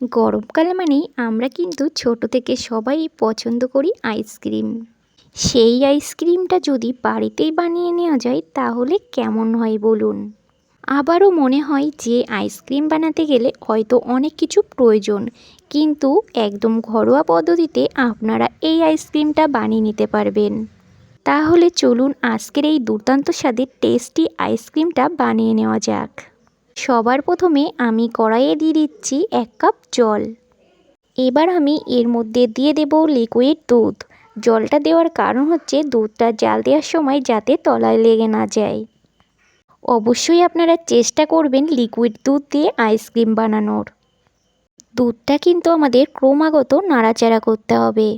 গরমকালে মানেই আমরা কিন্তু ছোট থেকে সবাই পছন্দ করি আইসক্রিম। সেই আইসক্রিমটা যদি বাড়িতেই বানিয়ে নেওয়া যায় তাহলে কেমন হয় বলুন? আবারও মনে হয় যে আইসক্রিম বানাতে গেলে হয়তো অনেক কিছু প্রয়োজন, কিন্তু একদম ঘরোয়া পদ্ধতিতে আপনারা এই আইসক্রিমটা বানিয়ে নিতে পারবেন। তাহলে চলুন আজকের এই দুর্দান্ত স্বাদের টেস্টি আইসক্রিমটা বানিয়ে নেওয়া যাক। সবার প্রথমে আমি কড়াইয়ে দিয়ে দিচ্ছি এক কাপ জল। এবার আমি এর মধ্যে দিয়ে দেব লিকুইড দুধ। জলটা দেওয়ার কারণ হচ্ছে দুধটা জাল দেওয়ার সময় যাতে তলায় লেগে না যায়। অবশ্যই আপনারা চেষ্টা করবেন লিকুইড দুধ দিয়ে আইসক্রিম বানানোর। দুধটা কিন্তু আমাদের ক্রমাগত নাড়াচাড়া করতে হবে।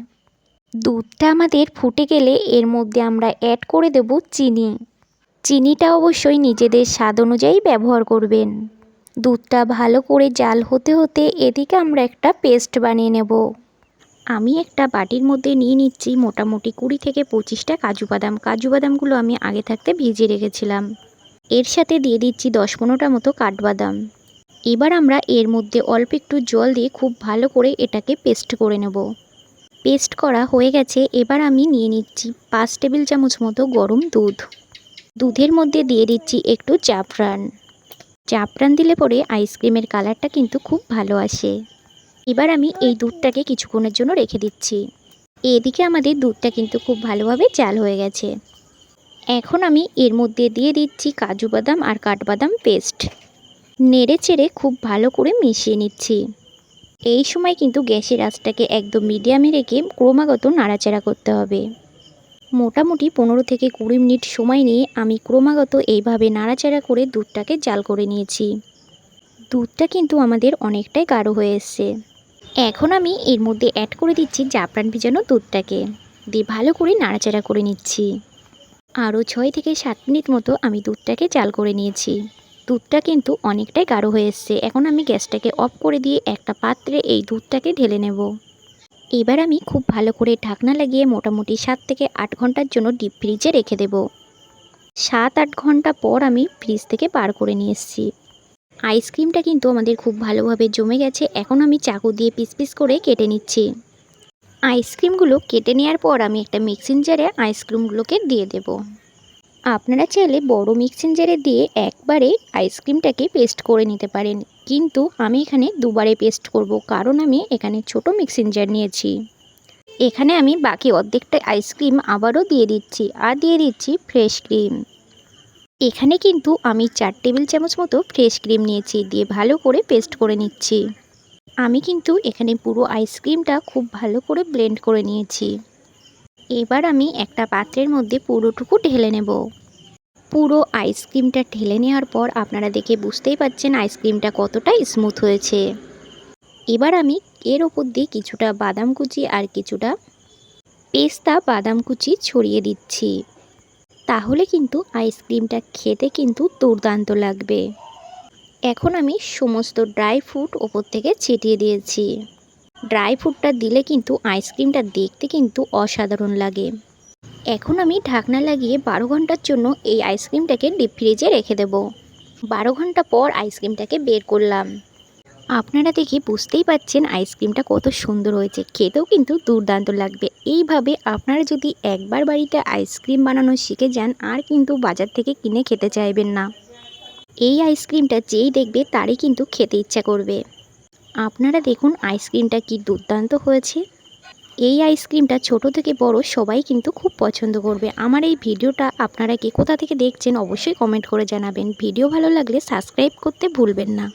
দুধটা আমাদের ফুটে গেলে এর মধ্যে আমরা অ্যাড করে দেব চিনি। চিনিটা অবশ্যই নিজেদের স্বাদ অনুযায়ী ব্যবহার করবেন। দুধটা ভালো করে জাল হতে হতে এদিকে আমরা একটা পেস্ট বানিয়ে নেব। আমি একটা বাটির মধ্যে নিয়ে নিচ্ছি মোটামুটি কুড়ি থেকে পঁচিশটা কাজু বাদাম। কাজু বাদামগুলো আমি আগে থাকতে ভিজিয়ে রেখেছিলাম। এর সাথে দিয়ে দিচ্ছি দশ পনেরোটা মতো কাঠবাদাম। এবার আমরা এর মধ্যে অল্প একটু জল দিয়ে খুব ভালো করে এটাকে পেস্ট করে নেব। পেস্ট করা হয়ে গেছে, এবার আমি নিয়ে নিচ্ছি পাঁচ টেবিল চামচ মতো গরম দুধ। দুধের মধ্যে দিয়ে দিচ্ছি একটু জাফরান। জাফরান দিলে পরে আইসক্রিমের কালারটা কিন্তু খুব ভালো আসে। এবার আমি এই দুধটাকে কিছুক্ষণের জন্য রেখে দিচ্ছি। এদিকে আমাদের দুধটা কিন্তু খুব ভালোভাবে চাল হয়ে গেছে। এখন আমি এর মধ্যে দিয়ে দিচ্ছি কাজু বাদাম আর কাঠবাদাম পেস্ট। নেড়ে চেড়ে খুব ভালো করে মিশিয়ে নিচ্ছি। এই সময় কিন্তু গ্যাসের আঁচটাকে একদম মিডিয়ামে রেখে ক্রমাগত নাড়াচাড়া করতে হবে। মোটামুটি পনেরো থেকে কুড়ি মিনিট সময় নিয়ে আমি ক্রমাগত এইভাবে নাড়াচাড়া করে দুধটাকে জাল করে নিয়েছি। দুধটা কিন্তু আমাদের অনেকটাই গাঢ় হয়ে এসছে। এখন আমি এর মধ্যে অ্যাড করে দিচ্ছি জাফরান ভিজানো দুধটাকে। দিয়ে ভালো করে নাড়াচাড়া করে নিচ্ছি। আরও ছয় থেকে সাত মিনিট মতো আমি দুধটাকে জাল করে নিয়েছি। দুধটা কিন্তু অনেকটাই গাঢ় হয়ে এসছে। এখন আমি গ্যাসটাকে অফ করে দিয়ে একটা পাত্রে এই দুধটাকে ঢেলে নেব। এবার আমি খুব ভালো করে ঢাকনা লাগিয়ে মোটামুটি সাত থেকে আট ঘণ্টার জন্য ডিপ ফ্রিজে রেখে দেব। সাত আট ঘণ্টা পর আমি ফ্রিজ থেকে বার করে নিয়ে এসেছি। আইসক্রিমটা কিন্তু আমাদের খুব ভালোভাবে জমে গেছে, এখন আমি চাকু দিয়ে পিস পিস করে কেটে নিচ্ছি। আইসক্রিমগুলো কেটে নেওয়ার পর আমি একটা মিক্সিং জারে আইসক্রিমগুলোকে দিয়ে দেব। আপনারা চাইলে বড় মিক্সিং জারে দিয়ে একবারে আইসক্রিমটাকে পেস্ট করে নিতে পারেন। কিন্তু আমি এখানে দুবারে পেস্ট করব, কারণ আমি এখানে ছোট মিক্সিং জার নিয়েছি। এখানে আমি বাকি অর্ধেকটা আইসক্রিম আবারও দিয়ে দিচ্ছি, আর দিয়ে দিচ্ছি ফ্রেশ ক্রিম এখানে কিন্তু আমি চার টেবিল চামচ মতো ফ্রেশ ক্রিম নিয়েছি, দিয়ে ভালো করে পেস্ট করে নিচ্ছি। আমি কিন্তু এখানে পুরো আইসক্রিমটা খুব ভালো করে ব্লেন্ড করে নিয়েছি। এবার আমি একটা পাত্রের মধ্যে পুরোটুকু ঢেলে নেব। পুরো আইসক্রিমটা ঢেলে নেওয়ার পর আপনারা দেখে বুঝতেই পাচ্ছেন আইসক্রিমটা কতটা স্মুথ হয়েছে। এবার আমি এর ওপর দিয়ে কিছুটা বাদাম কুচি আর কিছুটা পেস্তা বাদাম কুচি ছড়িয়ে দিচ্ছি। তাহলে কিন্তু আইসক্রিমটা খেতে কিন্তু দুর্দান্ত লাগবে। এখন আমি সমস্ত ড্রাই ফ্রুট ওপর থেকে ছিটিয়ে দিয়েছি। ড্রাই ফ্রুটটা দিলে কিন্তু আইসক্রিমটা দেখতে কিন্তু অসাধারণ লাগে। এখন আমি ঢাকনা লাগিয়ে বারো ঘণ্টার জন্য এই আইসক্রিমটাকে ডিপ ফ্রিজে রেখে দেব। বারো ঘণ্টা পর আইসক্রিমটাকে বের করলাম। আপনারা দেখে বুঝতেই পাচ্ছেন আইসক্রিমটা কত সুন্দর হয়েছে। খেতেও কিন্তু দুর্দান্ত লাগবে। এইভাবে আপনারা যদি একবার বাড়িতে আইসক্রিম বানানো শিখে যান, আর কিন্তু বাজার থেকে কিনে খেতে চাইবেন না। এই আইসক্রিমটা যেই দেখবে তারই কিন্তু খেতে ইচ্ছা করবে। আপনারা দেখুন আইসক্রিমটা কি দুর্দান্ত হয়েছে। এই আইসক্রিমটা ছোট থেকে বড় সবাই কিন্তু খুব পছন্দ করবে। আমার এই ভিডিওটা আপনারা কে কোথা থেকে দেখছেন অবশ্যই কমেন্ট করে জানাবেন। ভিডিও ভালো লাগলে সাবস্ক্রাইব করতে ভুলবেন না।